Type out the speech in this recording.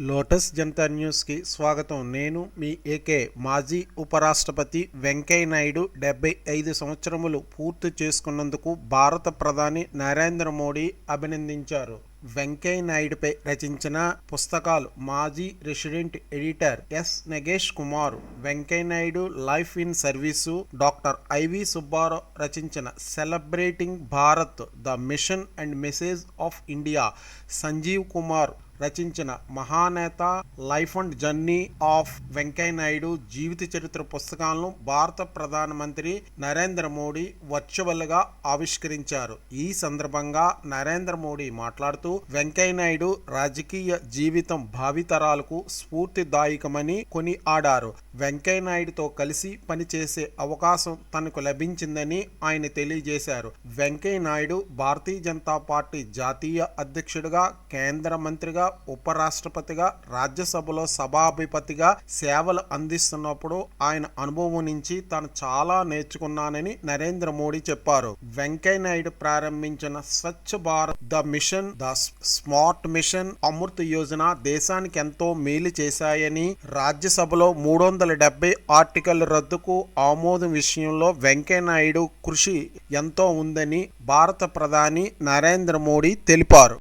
Lotus Janata న్యూస్కి స్వాగతం. నేను మీ ఏకే మాజీ ఉపరాష్ట్రపతి వెంకయ్య నాయుడు డెబ్బై ఐదు సంవత్సరములు పూర్తి చేసుకున్నందుకు భారత ప్రధాని నరేంద్ర మోడీ అభినందించారు. వెంకయ్య నాయుడుపై రచించిన పుస్తకాలు మాజీ resident editor S Nagesh Kumar Venkaiah Naidu life in service doctor I V Subbarao రచించిన celebrating Bharat the mission and message of India Sanjeev Kumar రచించిన Mahaneta life and journey of Venkaiah Naidu జీవిత చరిత్ర పుస్తకాలను భారత ప్రధానమంత్రి నరేంద్ర మోడీ వర్చువల్గా ఆవిష్కరించారు. ఈ సందర్భంగా నరేంద్ర మోడీ మాట్లాడుతూ వెంకయ్య నాయుడు రాజకీయ జీవితం భావితరాలకు స్ఫూర్తిదాయకమని కొని ఆడారు వెంకయ్యనాయుడుతో కలిసి పనిచేసే అవకాశం తనకు లభించిందని ఆయన తెలియజేశారు. వెంకయ్య నాయుడు భారతీయ జనతా పార్టీ జాతీయ అధ్యక్షుడిగా కేంద్ర మంత్రిగా ఉపరాష్ట్రపతిగా రాజ్యసభలో సభాధిపతిగా సేవలు అందిస్తున్నప్పుడు ఆయన అనుభవం నుంచి తాను చాలా నేర్చుకున్నానని నరేంద్ర మోడీ చెప్పారు. వెంకయ్య నాయుడు ప్రారంభించిన Swachh Bharat the mission the smart mission Amrut Yojana దేశానికి ఎంతో మేలు చేశాయని రాజ్యసభలో మూడు వందల డెబ్బై ఆర్టికల్ రద్దుకు ఆమోదం విషయంలో వెంకయ్య నాయుడు కృషి ఎంతో ఉందని భారత ప్రధాని నరేంద్ర మోడీ తెలిపారు.